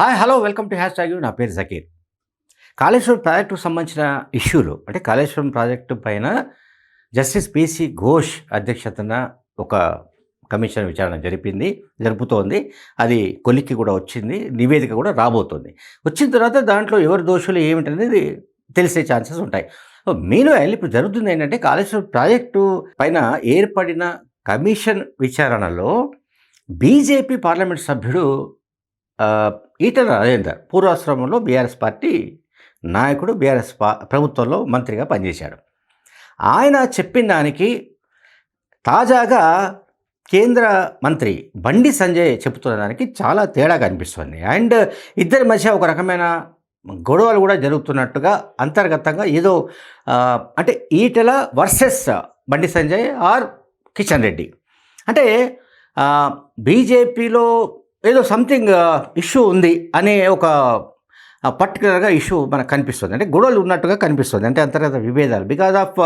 Hi hello welcome to hash tag నా పేరు జకీర్. కాళేశ్వరం ప్రాజెక్టుకు సంబంధించిన ఇష్యూలు అంటే కాళేశ్వరం ప్రాజెక్టు పైన జస్టిస్ పిసి ఘోష్ అధ్యక్షతన ఒక కమిషన్ విచారణ జరిపింది జరుపుతోంది. అది కొలిక్కి కూడా వచ్చింది నివేదిక కూడా రాబోతోంది. వచ్చిన తర్వాత దాంట్లో ఎవరు దోషులు ఏమిటనేది తెలిసే ఛాన్సెస్ ఉంటాయి. మీను ఇప్పుడు జరుగుతుంది ఏంటంటే కాళేశ్వరం ప్రాజెక్టు పైన ఏర్పడిన కమిషన్ విచారణలో బీజేపీ పార్లమెంట్ సభ్యుడు ఈటల రాజేందర్ పూర్వాశ్రమంలో బీఆర్ఎస్ పార్టీ నాయకుడు బీఆర్ఎస్ పా ప్రభుత్వంలో మంత్రిగా పనిచేశాడు. ఆయన చెప్పిన దానికి తాజాగా కేంద్ర మంత్రి బండి సంజయ్ చెబుతున్న దానికి చాలా తేడా కనిపిస్తుంది. అండ్ ఇద్దరి మధ్య ఒక రకమైన గొడవలు కూడా జరుగుతున్నట్టుగా అంతర్గతంగా ఏదో అంటే ఈటల వర్సెస్ బండి సంజయ్ ఆర్ కిషన్ రెడ్డి. అంటే బీజేపీలో ఏదో సంథింగ్ ఇష్యూ uh, ఉంది అనే ఒక పర్టికులర్గా ఇష్యూ మనకు కనిపిస్తుంది. అంటే గొడవలు ఉన్నట్టుగా కనిపిస్తుంది. అంటే అంతర్గత విభేదాలు. బికాజ్ ఆఫ్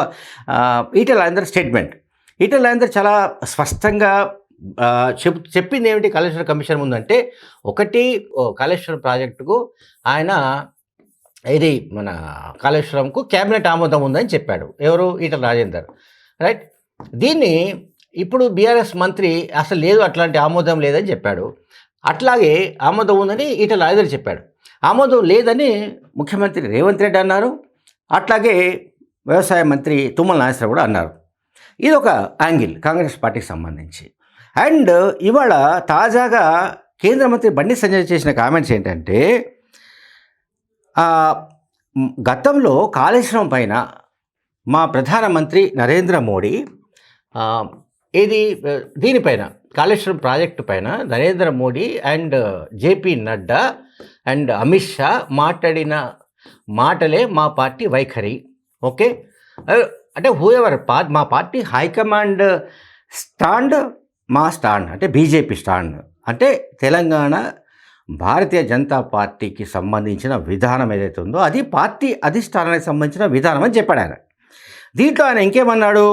ఈటల్ అందర్ స్టేట్మెంట్ ఈటల్ అందర్ చాలా స్పష్టంగా uh, చెప్ చెప్పింది ఏమిటి కాళేశ్వరం కమిషన్ ముందంటే ఒకటి కాళేశ్వరం ప్రాజెక్టుకు ఆయన ఇది మన కాళేశ్వరంకు క్యాబినెట్ ఆమోదం ఉందని చెప్పాడు. ఎవరు? ఈటల రాజేందర్ రైట్ దీన్ని ఇప్పుడు బీఆర్ఎస్ మంత్రి అసలు లేదు అట్లాంటి ఆమోదం లేదని చెప్పాడు. అట్లాగే ఆమోదం ఉందని ఈటల రాజేందర్ చెప్పాడు. ఆమోదం లేదని ముఖ్యమంత్రి రేవంత్ రెడ్డి అన్నారు. అట్లాగే వ్యవసాయ మంత్రి తుమ్మల నాగేశ్వరరావు కూడా అన్నారు. ఇది ఒక యాంగిల్ కాంగ్రెస్ పార్టీకి సంబంధించి. అండ్ ఇవాళ తాజాగా కేంద్ర మంత్రి బండి సంజయ్ చేసిన కామెంట్స్ ఏంటంటే గతంలో కాళేశ్వరం పైన మా ప్రధానమంత్రి నరేంద్ర మోడీ ఇది దీనిపైన కాళేశ్వరం ప్రాజెక్టు పైన Narendra Modi and JP Nadda and Amit Shah మాట్లాడిన మాటలే మా పార్టీ వైఖరి. ఓకే? అంటే హూ ఎవర్? పా మా పార్టీ హైకమాండ్ స్టాండ్ మా స్టాండ్ అంటే బీజేపీ స్టాండ్. అంటే తెలంగాణ భారతీయ జనతా పార్టీకి సంబంధించిన విధానం ఏదైతే ఉందో అది పార్టీ అధిష్టానానికి సంబంధించిన విధానం అని చెప్పాడు ఆయన దీంట్లో ఆయన ఇంకేమన్నాడు?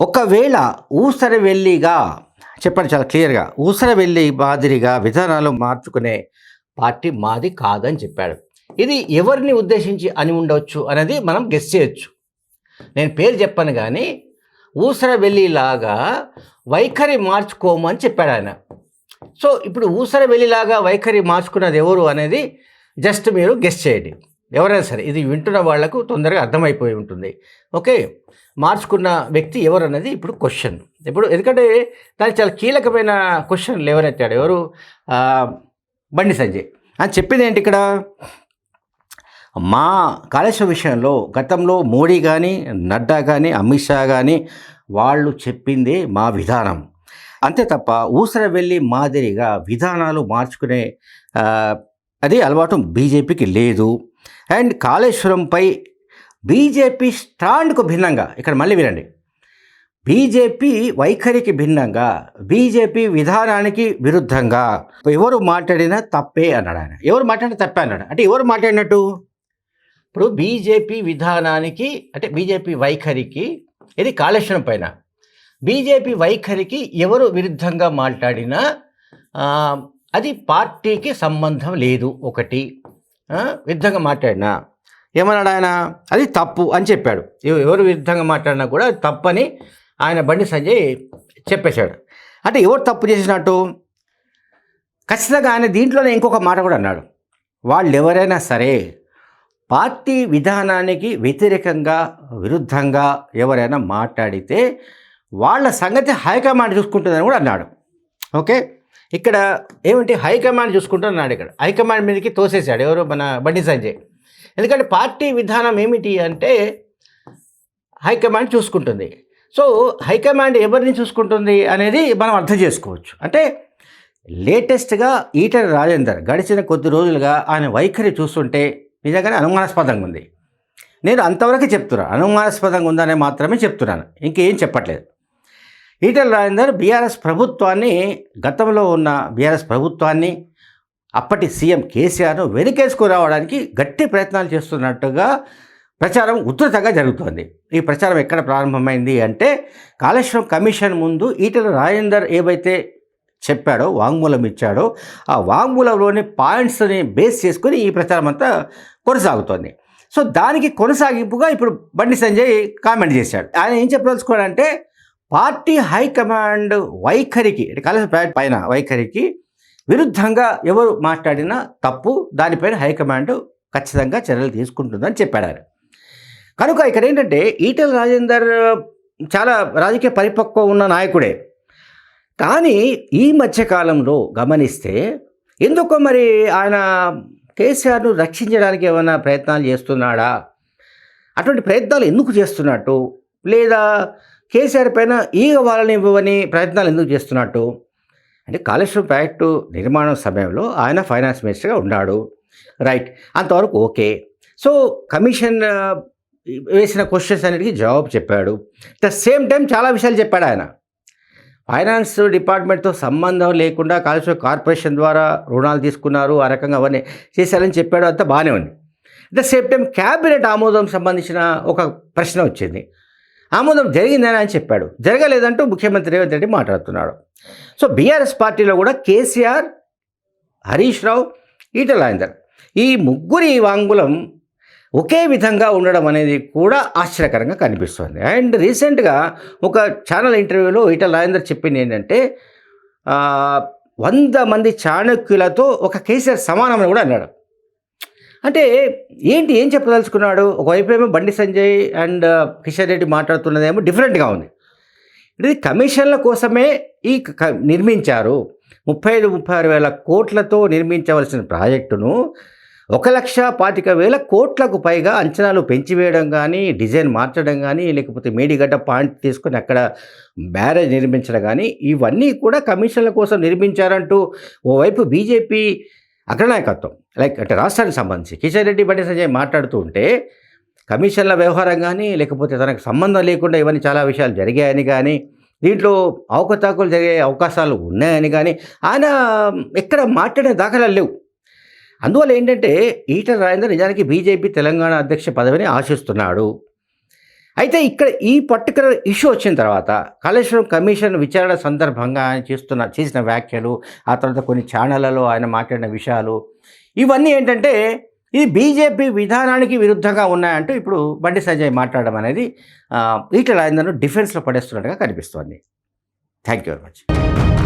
ఒకవేళ ఊసర వెళ్ళిగా చెప్పండి చాలా క్లియర్గా ఊసర వెళ్ళి మాదిరిగా విధానాలు మార్చుకునే పార్టీ మాది కాదని చెప్పాడు. ఇది ఎవరిని ఉద్దేశించి అని ఉండవచ్చు అనేది మనం గెస్ చేయొచ్చు. నేను పేరు చెప్పను కానీ ఊసర వెళ్ళిలాగా వైఖరి మార్చుకోమని చెప్పాడు ఆయన. సో ఇప్పుడు ఊసర వెళ్ళిలాగా వైఖరి మార్చుకున్నది ఎవరు అనేది జస్ట్ మీరు గెస్ చేయండి. ఎవరైనా సరే ఇది వింటున్న వాళ్ళకు తొందరగా అర్థమైపోయి ఉంటుంది. ఓకే? మార్చుకున్న వ్యక్తి ఎవరు అనేది ఇప్పుడు క్వశ్చన్ ఇప్పుడు ఎందుకంటే దానికి చాలా కీలకమైన క్వశ్చన్ ఎవరెత్తాడు ఎవరు? బండి సంజయ్. అని చెప్పింది ఏంటి ఇక్కడ? మా కాళేశ్వరం విషయంలో గతంలో మోడీ కానీ నడ్డా కానీ అమిత్ షా కానీ వాళ్ళు చెప్పింది మా విధానం. అంతే తప్ప ఊసర వెళ్ళి మాదిరిగా విధానాలు మార్చుకునే అది అలవాటు బీజేపీకి లేదు. అండ్ కాళేశ్వరంపై బీజేపీ స్టాండ్కు భిన్నంగా ఇక్కడ మళ్ళీ వినండి. బీజేపీ వైఖరికి భిన్నంగా బీజేపీ విధానానికి విరుద్ధంగా. ఎవరు మాట్లాడినా తప్పే అన్నాడు ఆయన. ఎవరు మాట్లాడినా తప్పే అన్నాడు. అంటే ఎవరు మాట్లాడినట్టు? ఇప్పుడు బీజేపీ విధానానికి అంటే బీజేపీ వైఖరికి ఇది కాళేశ్వరం పైన. బీజేపీ వైఖరికి ఎవరు విరుద్ధంగా మాట్లాడినా అది పార్టీకి సంబంధం లేదు ఒకటి. విరుద్ధంగా మాట్లాడినా? ఏమన్నాడు ఆయన? అది తప్పు అని చెప్పాడు. ఎవరు విరుద్ధంగా మాట్లాడినా కూడా తప్పని ఆయన బండి సంజయ్ చెప్పేశాడు. అంటే ఎవరు తప్పు చేసినట్టు? ఖచ్చితంగా ఆయన దీంట్లోనే ఇంకొక మాట కూడా అన్నాడు. వాళ్ళు ఎవరైనా సరే పార్టీ విధానానికి వ్యతిరేకంగా విరుద్ధంగా ఎవరైనా మాట్లాడితే వాళ్ళ సంగతి హైకమాండ్ చూసుకుంటుందని కూడా అన్నాడు. ఓకే? ఇక్కడ ఏమిటి హైకమాండ్ చూసుకుంటున్నాడు ఇక్కడ. హైకమాండ్ మీదకి తోసేశాడు. ఎవరు మన బండి సంజయ్. ఎందుకంటే పార్టీ విధానం ఏమిటి అంటే హైకమాండ్ చూసుకుంటుంది. సో హైకమాండ్ ఎవరిని చూసుకుంటుంది అనేది మనం అర్థం చేసుకోవచ్చు. అంటే లేటెస్ట్గా ఈటల రాజేందర్ గడిచిన కొద్ది రోజులుగా ఆయన వైఖరి చూస్తుంటే నిజంగానే అనుమానాస్పదంగా ఉంది. నేను అంతవరకు చెప్తున్నాను అనుమానాస్పదంగా ఉందనే మాత్రమే చెప్తున్నాను. ఇంకేం చెప్పట్లేదు. ఈటల రాజేందర్ బీఆర్ఎస్ ప్రభుత్వాన్ని గతంలో ఉన్న బీఆర్ఎస్ ప్రభుత్వాన్ని అప్పటి సీఎం కేసీఆర్ను వెనుకేసుకురావడానికి గట్టి ప్రయత్నాలు చేస్తున్నట్టుగా ప్రచారం ఉధృతంగా జరుగుతోంది. ఈ ప్రచారం ఎక్కడ ప్రారంభమైంది అంటే కాళేశ్వరం కమిషన్ ముందు ఈటల రాజేందర్ ఏవైతే చెప్పాడో వాంగ్మూలం ఇచ్చాడో ఆ వాంగ్మూలంలోని పాయింట్స్ని బేస్ చేసుకొని ఈ ప్రచారం అంతా కొనసాగుతోంది. సో దానికి కొనసాగింపుగా ఇప్పుడు బండి సంజయ్ కామెంట్ చేశాడు. ఆయన ఏం చెప్పదలుచుకోవాలంటే పార్టీ హైకమాండ్ వైఖరికి అంటే పైన వైఖరికి విరుద్ధంగా ఎవరు మాట్లాడినా తప్పు దానిపైన హైకమాండ్ ఖచ్చితంగా చర్యలు తీసుకుంటుందని చెప్పారు ఆయన కనుక ఇక్కడ ఏంటంటే ఈటెల రాజేందర్ చాలా రాజకీయ పరిపక్వం ఉన్న నాయకుడే. కానీ ఈ మధ్యకాలంలో గమనిస్తే ఎందుకో మరి ఆయన కేసీఆర్ను రక్షించడానికి ఏమైనా ప్రయత్నాలు చేస్తున్నాడా? అటువంటి ప్రయత్నాలు ఎందుకు చేస్తున్నట్టు? లేదా కేసీఆర్ పైన ఈగ వాళ్ళని ఇవ్వని ప్రయత్నాలు ఎందుకు చేస్తున్నట్టు? అంటే కాళేశ్వరం ప్రాజెక్టు నిర్మాణం సమయంలో ఆయన ఫైనాన్స్ మినిస్టర్గా ఉన్నాడు. రైట్ అంతవరకు ఓకే. సో కమిషన్ వేసిన క్వశ్చన్స్ అన్నిటికీ జవాబు చెప్పాడు. ద సేమ్ టైం చాలా విషయాలు చెప్పాడు ఆయన. ఫైనాన్స్ డిపార్ట్మెంట్తో సంబంధం లేకుండా కాళేశ్వరం కార్పొరేషన్ ద్వారా రుణాలు తీసుకున్నారు. ఆ రకంగా అవన్నీ చేశారని చెప్పాడు. అంతా బాగానే ఉంది. ద సేమ్ టైం క్యాబినెట్ ఆమోదం సంబంధించిన ఒక ప్రశ్న వచ్చింది. ఆమోదం జరిగిందని అని చెప్పాడు. జరగలేదంటూ ముఖ్యమంత్రి రేవంత్ రెడ్డి మాట్లాడుతున్నాడు. సో బీఆర్ఎస్ పార్టీలో కూడా కేసీఆర్ హరీష్ రావు ఈటల రాజేందర్ ఈ ముగ్గురి వాంగ్మూలం ఒకే విధంగా ఉండడం అనేది కూడా ఆశ్చర్యకరంగా కనిపిస్తుంది. అండ్ రీసెంట్గా ఒక ఛానల్ ఇంటర్వ్యూలో ఈటల రాజేందర్ చెప్పింది ఏంటంటే వంద మంది చాణక్యులతో ఒక కేసీఆర్ సమానమని కూడా అన్నాడు. అంటే ఏంటి ఏం చెప్పదలుచుకున్నాడు? ఒకవైపు ఏమో బండి సంజయ్ అండ్ కిషన్ రెడ్డి మాట్లాడుతున్నదేమో డిఫరెంట్గా ఉంది. ఇది కమిషన్ల కోసమే ఈ క- నిర్మించారు. ముప్పై ఐదు ముప్పై ఆరు వేల కోట్లతో నిర్మించవలసిన ప్రాజెక్టును ఒక లక్ష పాతిక వేల కోట్లకు పైగా అంచనాలు పెంచివేయడం కానీ డిజైన్ మార్చడం కానీ లేకపోతే మేడిగడ్డ పాయింట్ తీసుకొని అక్కడ బ్యారేజ్ నిర్మించడం కానీ ఇవన్నీ కూడా కమిషన్ల కోసం నిర్మించారంటూ ఓవైపు బీజేపీ అగ్రనాయకత్వం లైక్ అంటే రాష్ట్రానికి సంబంధించి కిషన్ రెడ్డి బండి సంజయ్ మాట్లాడుతూ ఉంటే కమిషన్ల వ్యవహారం కానీ లేకపోతే తనకు సంబంధం లేకుండా ఇవన్నీ చాలా విషయాలు జరిగాయని కానీ దీంట్లో అవకతవకలు జరిగే అవకాశాలు ఉన్నాయని కానీ ఆయన ఎక్కడ మాట్లాడే దాఖలాలు లేవు. అందువల్ల ఏంటంటే ఈటల రాజేందర్ నిజానికి బీజేపీ తెలంగాణ అధ్యక్ష పదవిని ఆశిస్తున్నాడు. అయితే ఇక్కడ ఈ పర్టికులర్ ఇష్యూ వచ్చిన తర్వాత కాళేశ్వరం కమిషన్ విచారణ సందర్భంగా ఆయన చేస్తున్న చేసిన వ్యాఖ్యలు ఆ తర్వాత కొన్ని ఛానళ్ళలో ఆయన మాట్లాడిన విషయాలు ఇవన్నీ ఏంటంటే ఇది బీజేపీ విధానానికి విరుద్ధంగా ఉన్నాయంటూ ఇప్పుడు బండి సంజయ్ మాట్లాడడం అనేది ఆ, ఈటల డిఫెన్స్లో పడేస్తున్నట్టుగా కనిపిస్తోంది. Thank you very much.